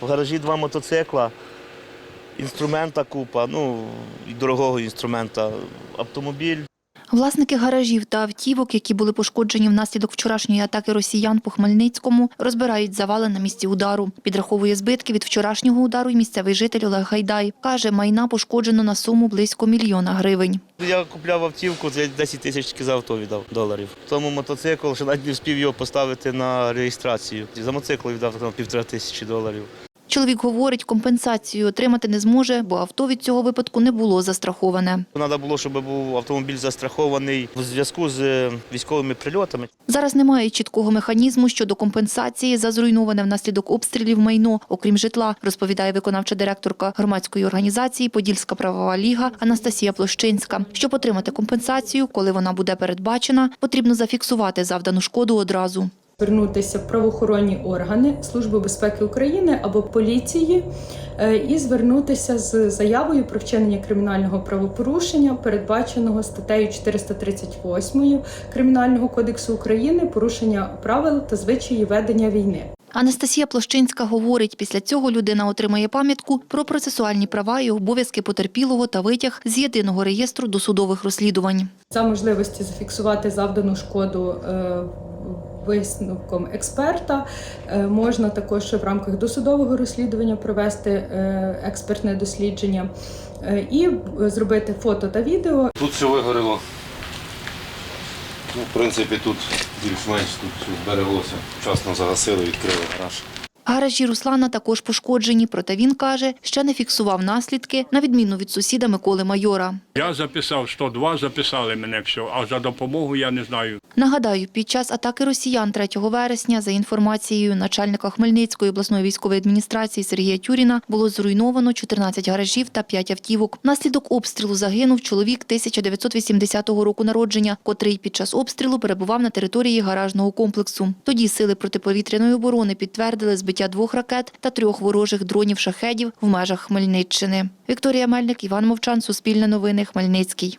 В гаражі два мотоцикла, інструмента купа, ну і дорогого інструмента, автомобіль. Власники гаражів та автівок, які були пошкоджені внаслідок вчорашньої атаки росіян по Хмельницькому, розбирають завали на місці удару. Підраховує збитки від вчорашнього удару й місцевий житель Олег Гайдай. Каже, майна пошкоджено на суму близько мільйона гривень. Я купляв автівку, за 10 тисяч за авто віддав доларів. Тому мотоцикл, ще навіть не встиг його поставити на реєстрацію. За мотоцикл віддав там півтора тисячі доларів. Чоловік говорить, компенсацію отримати не зможе, бо авто від цього випадку не було застраховане. Треба було, щоб був автомобіль застрахований в зв'язку з е, військовими прильотами. Зараз немає чіткого механізму щодо компенсації за зруйноване внаслідок обстрілів майно, окрім житла, розповідає виконавча директорка громадської організації Подільська правова ліга Анастасія Площинська. Щоб отримати компенсацію, коли вона буде передбачена, потрібно зафіксувати завдану шкоду одразу. Звернутися в правоохоронні органи Служби безпеки України або поліції е, і звернутися з заявою про вчинення кримінального правопорушення, передбаченого статтею 438 Кримінального кодексу України, порушення правил та звичаї ведення війни. Анастасія Площинська говорить, після цього людина отримає пам'ятку про процесуальні права і обов'язки потерпілого та витяг з єдиного реєстру досудових розслідувань. За можливості зафіксувати завдану шкоду е, висновком експерта, е, можна також в рамках досудового розслідування провести е, експертне дослідження е, і зробити фото та відео Тут все вигоріло. Ну, в принципі, тут більш-менш тут все збереглося. Вчасно загасили, відкрили гараж. Гаражі Руслана також пошкоджені, проте він каже, ще не фіксував наслідки, на відміну від сусіда Миколи Майора. Я записав 102, записали мене все, а за допомогу я не знаю. Нагадаю, під час атаки росіян 3 вересня, за інформацією начальника Хмельницької обласної військової адміністрації Сергія Тюріна, було зруйновано 14 гаражів та 5 автівок. Внаслідок обстрілу загинув чоловік 1980 року народження, котрий під час обстрілу перебував на території гаражного комплексу. Тоді сили протиповітряної оборони підтвердили збиття двох ракет та трьох ворожих дронів-шахедів в межах Хмельниччини. Вікторія Мельник, Іван Мовчан, Суспільне новини, Хмельницький.